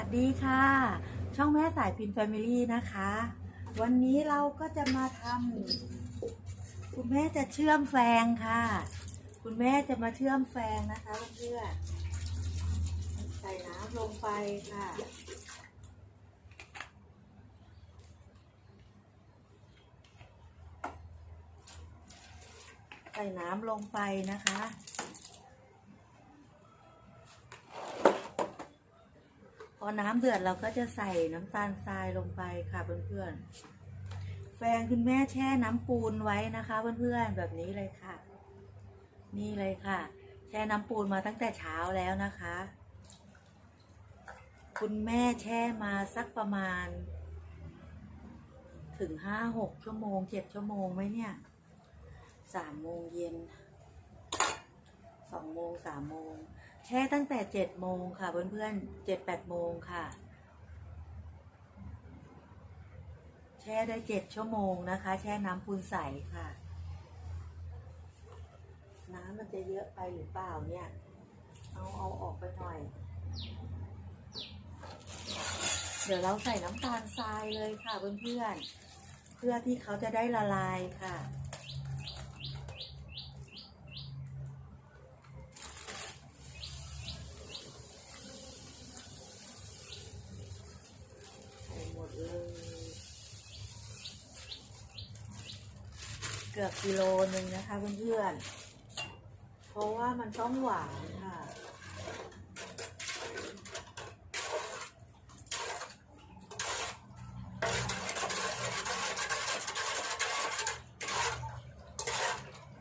วัสดีค่ะ ช่องแม่สายพินแฟมิลี่นะคะ วันนี้เราก็จะมาทำคุณแม่จะเชื่อมแฟงค่ะ คุณแม่จะมาเชื่อมแฟงนะคะเพื่อนใส่น้ำลงไปค่ะใส่น้ำลงไปนะคะ อน้ำเดือดเราก็จะใส่น้ำตาลทรายลงไปค่ะเพื่อนๆ แฟงคุณแม่แช่น้ำปูนไว้นะคะเพื่อนๆแบบนี้เลยค่ะ นี่เลยค่ะ แช่น้ำปูนมาตั้งแต่เช้าแล้วนะคะ คุณแม่แช่มาสักประมาณ ถึงห้าหกชั่วโมงเจ็ดชั่วโมงไหมเนี่ยสามโมงเย็นสองโมงสามโมง แช่ตั้งแต่เจ็ดโมงค่ะ เพื่อนๆเจ็ดแปดโมงค่ะ แช่ได้เจ็ดชั่วโมงนะคะ แช่น้ำปูนใสค่ะ น้ำมันจะเยอะไปหรือเปล่าเนี่ย เอาเอาออกไปหน่อย เดี๋ยวเราใส่น้ำตาลทรายเลยค่ะเพื่อนๆเพื่อที่เขาจะได้ละลายค่ะ ใส่หมด เกือบกิโลหนึ่งนะคะเพื่อนๆ เพราะว่ามันต้องหวานค่ะ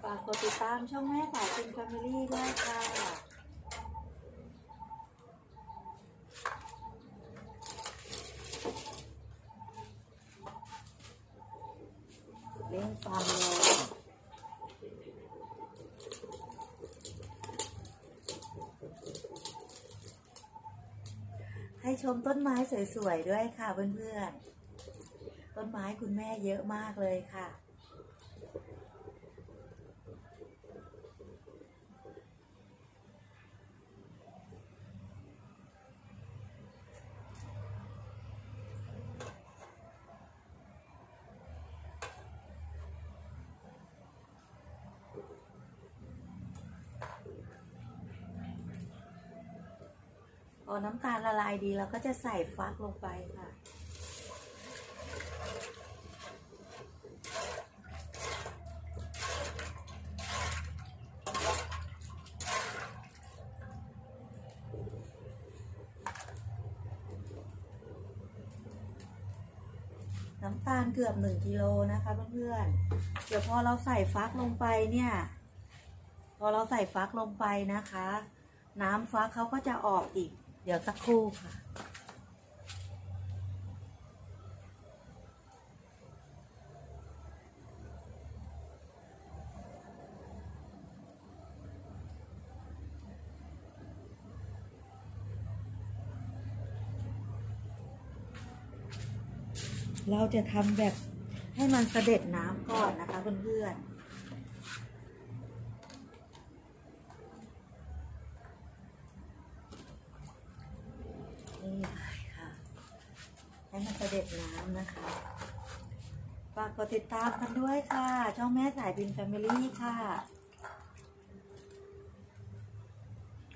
ฝากกดติดตามช่องแม่สายเป็นแฟมิลี่ด้วยค่ะ เล่นความเร็วให้ ชมต้นไม้สวยๆด้วยค่ะเพื่อนๆ ต้นไม้คุณแม่เยอะมากเลยค่ะ อน้ำตาลละลายดีเราก็จะใส่ฟักลงไปค่ะ น้ำตาลเกือบหนึ่งกิโลนะคะเพื่อนๆ เดี๋ยวพอเราใส่ฟักลงไปเนี่ย พอเราใส่ฟักลงไปนะคะ น้ำฟักเขาก็จะออกอีก เดี๋ยวสักครู่ค่ะ เราจะทำแบบให้มันเสด็จน้ำก่อนนะคะเพื่อนๆ นี่เลยค่ะ ให้มันเส ด็จน้ำนะคะ ฝากกดติดตามกันด้วยค่ะ ช่องแม่สายบินแฟมิลี่ค่ะ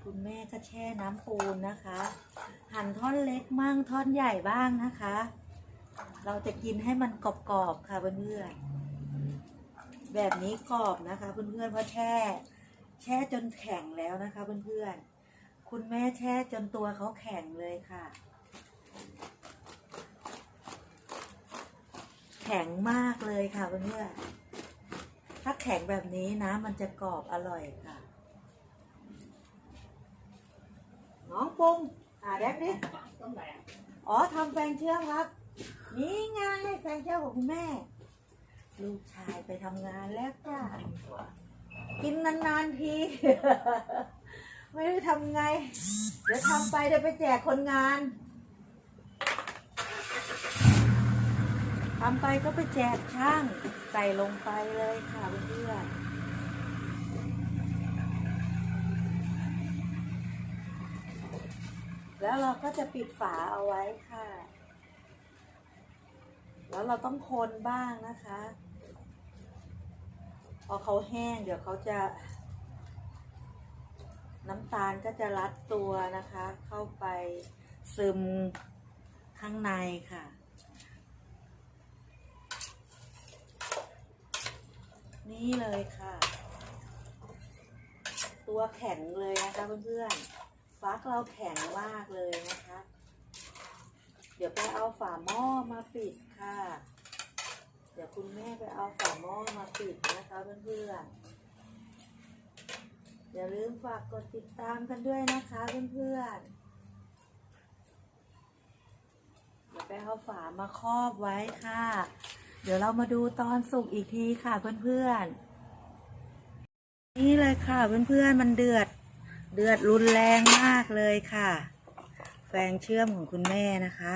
คุณแม่ก็แช่น้ำปูนนะคะ หั่นท่อนเล็กมั่งท่อนใหญ่บ้างนะคะ เราจะกินให้มันกรอบๆค่ะเพื่อนๆ แบบนี้กรอบนะคะเพื่อนๆเพราะแช่ แช่จนแข็งแล้วนะคะเพื่อนๆ คุณแม่แช่จนตัวเขาแข็งเลยค่ะ ข็งมากเลยค่ะเพื่อนๆถ้าแข็งแบบนี้นะ มันจะกรอบอร่อยค่ะ น้องปุงอ่าแดกดิอ๋อทำแฟงเชื่อมครับ นี่ไงแฟงเชื่อมของคุณแม่ ลูกชายไปทำงานแล้วจ้ากินนานๆที ไม่รู้ทำไง เดี๋ยวทำไปเดี๋ยวไปแจกคนงาน ทำไปก็ไปแจกช่างใส่ลงไปเลยค่ะเพื่อนๆแล้วเราก็จะปิดฝาเอาไว้ค่ะ แล้วเราต้องคนบ้างนะคะ พอเขาแห้งเดี๋ยวเขาจะ น้ำตาลก็จะรัดตัวนะคะ เข้าไปซึมข้างในค่ะ นี่เลยค่ะ ตัวแข็งเลยนะคะเพื่อนๆฟักเราแข็งมากเลยนะคะ เดี๋ยวไปเอาฝาหม้อมาปิดค่ะ เดี๋ยวคุณแม่ไปเอาฝาหม้อมาปิดนะคะเพื่อนๆอย่าลืมฝากกดติดตามกันด้วยนะคะเพื่อนๆเดี๋ยวไปเอาฝามาครอบไว้ค่ะ เดี๋ยวเรามาดูตอนสุกอีกทีค่ะเพื่อนๆ นี่เลยค่ะเพื่อนๆ มันเดือด เดือดรุนแรงมากเลยค่ะ แฟงเชื่อมของคุณแม่นะคะ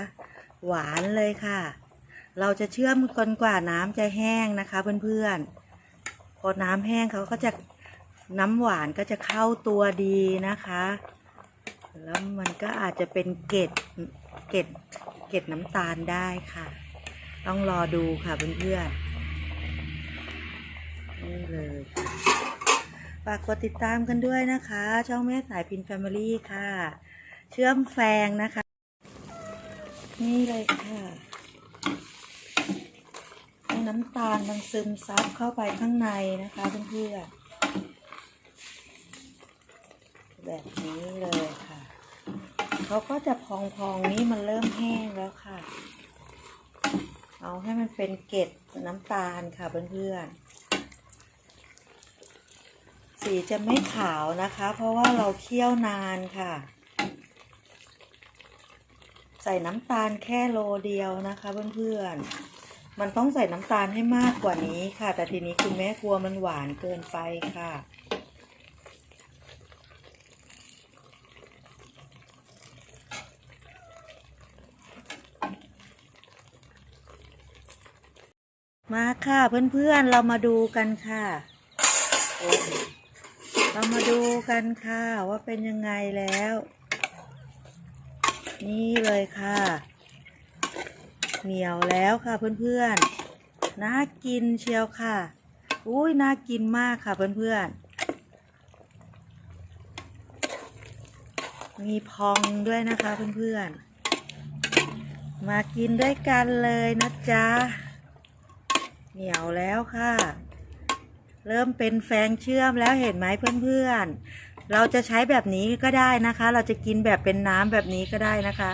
หวานเลยค่ะ เราจะเชื่อมจนกว่าน้ำจะแห้งนะคะเพื่อนๆ พอน้ำแห้งเขาก็จะน้ำหวานก็จะเข้าตัวดีนะคะ แล้วมันก็อาจจะเป็นเกล็ด เกล็ด เกล็ดน้ำตาลได้ค่ะ ต้องรอดูค่ะเพื่อนๆนี่เลยฝากกดติดตามกันด้วยนะคะ ช่องแม่สายพินแฟมิลี่ค่ะ เชื่อมแฟงนะคะ นี่เลยค่ะให้น้ำตาลมันซึมซับเข้าไปข้างในนะคะเพื่อนๆแบบนี้เลยค่ะ เขาก็จะพองๆนี้มันเริ่มแห้งแล้วค่ะ เอาให้มันเป็นเกล็ดน้ำตาลค่ะเพื่อนๆ สีจะไม่ขาวนะคะ เพราะว่าเราเคี่ยวนานค่ะ ใส่น้ำตาลแค่โลเดียวนะคะเพื่อนๆ มันต้องใส่น้ำตาลให้มากกว่านี้ค่ะ แต่ทีนี้คุณแม่กลัวมันหวานเกินไปค่ะ มาค่ะเพื่อนๆเรามาดูกันค่ะ เรามาดูกันค่ะ ว่าเป็นยังไงแล้ว นี่เลยค่ะ เหนียวแล้วค่ะเพื่อนๆน่ากินเชียวค่ะ อุ้ยน่ากินมากค่ะเพื่อนๆมีพองด้วยนะคะเพื่อนๆมากินด้วยกันเลยนะจ๊ะ เหนียวแล้วค่ะ เริ่มเป็นแฟงเชื่อมแล้วเห็นไหมเพื่อนๆ เราจะใช้แบบนี้ก็ได้นะคะ เราจะกินแบบเป็นน้ำแบบนี้ก็ได้นะคะ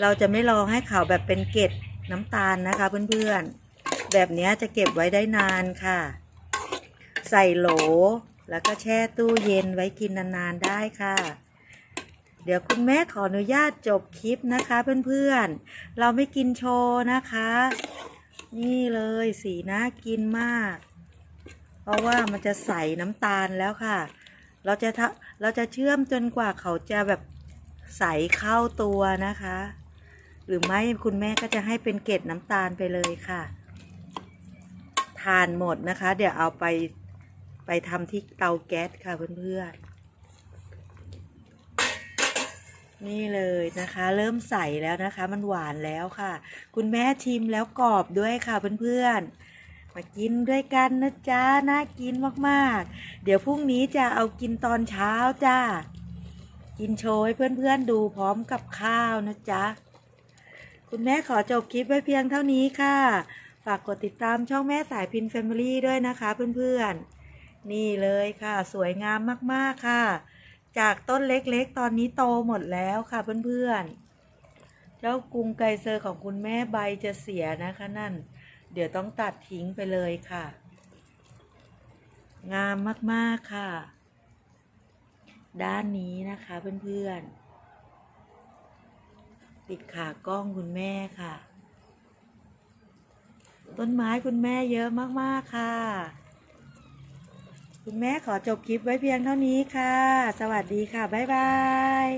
เราจะไม่รอให้เขาแบบเป็นเกล็ดน้ำตาลนะคะเพื่อนๆ แบบนี้จะเก็บไว้ได้นานค่ะ ใส่โหลแล้วก็แช่ตู้เย็นไว้กินนานๆได้ค่ะเดี๋ยวคุณแม่ขออนุญาตจบคลิปนะคะเพื่อนๆ เราไม่กินโชว์นะคะ นี่เลยสีน่ากินมาก เพราะว่ามันจะใสน้ำตาลแล้วค่ะ เราจะทะเราจะเชื่อมจนกว่าเขาจะแบบใสเข้าตัวนะคะ หรือไม่คุณแม่ก็จะให้เป็นเกล็ดน้ำตาลไปเลยค่ะ ทานหมดนะคะ เดี๋ยวเอาไปไปทำที่เตาแก๊สค่ะเพื่อนๆ นี่เลยนะคะ เริ่มใสแล้วนะคะ มันหวานแล้วค่ะ คุณแม่ชิมแล้วกรอบด้วยค่ะเพื่อนๆมากินด้วยกันนะจ๊ะน่ากินมากๆ เดี๋ยวพรุ่งนี้จะเอากินตอนเช้าจ้ากินโชว์ให้เพื่อนๆดูพร้อมกับข้าวนะจ๊ะคุณแม่ขอจบคลิปไว้เพียงเท่านี้ค่ะ ฝากกดติดตามช่องแม่สายพินแฟมิลี่ด้วยนะคะเพื่อนๆนี่เลยค่ะ สวยงามมากๆค่ะ จากต้นเล็กๆ ตอนนี้โตหมดแล้วค่ะเพื่อนๆ เจ้ากรุงไกเซอร์ของคุณแม่ใบจะเสียนะคะนั่น เดี๋ยวต้องตัดทิ้งไปเลยค่ะ งามมากๆค่ะ ด้านนี้นะคะเพื่อนๆ ติดขากล้องคุณแม่ค่ะ ต้นไม้คุณแม่เยอะมากๆค่ะ คุณแม่ขอจบคลิปไว้เพียงเท่านี้ค่ะ สวัสดีค่ะ บ๊ายบาย